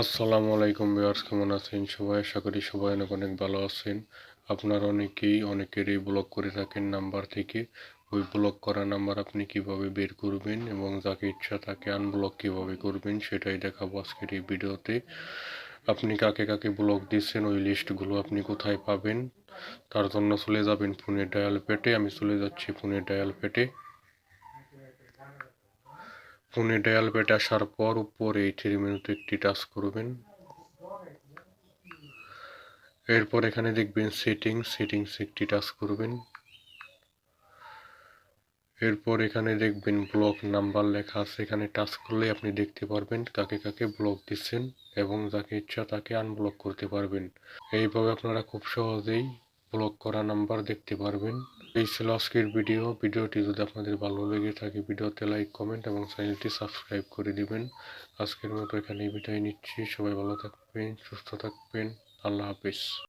আসসালামু আলাইকুম ভিউয়ার্স, কেমন আছেন সবাই? আশা করি সবাই অনেক অনেক ভালো আছেন। আপনারা অনেকেই, অনেকেরই ব্লক করে থাকেন নাম্বার থেকে। ওই ব্লক করা নাম্বার আপনি কীভাবে বের করবেন এবং যাকে ইচ্ছা তাকে আনব্লক কীভাবে করবেন সেটাই দেখাবো আজকের এই ভিডিওতে। আপনি কাকে কাকে ব্লক দিচ্ছেন, ওই লিস্টগুলো আপনি কোথায় পাবেন? তার জন্য চলে যাবেন ফোনের ডায়াল পেটে। আমি চলে যাচ্ছি ফোনের ডায়াল পেটে। ফোনে ডায়াল প্যাড আসার পর উপরে এই থ্রি মিনিট একটি টাচ করবেন। এরপর এখানে দেখবেন সেটিংস সেটিংস একটি টাচ করবেন। এরপর এখানে দেখবেন ব্লক নাম্বার লেখা আছে, এখানে টাচ করলে আপনি দেখতে পারবেন কাকে কাকে ব্লক দিচ্ছেন এবং যাকে ইচ্ছা তাকে আনব্লক করতে পারবেন। এইভাবে আপনারা খুব সহজেই ব্লক করা নাম্বার দেখতে পারবেন। এই ছিল আজকের ভিডিও ভিডিওটি যদি আপনাদের ভালো লেগে থাকে, ভিডিওতে লাইক কমেন্ট এবং চ্যানেলটি সাবস্ক্রাইব করে দিবেন। আজকের মতো এখানে বিদায় নিচ্ছি। সবাই ভালো থাকবেন, সুস্থ থাকবেন। আল্লাহ হাফিজ।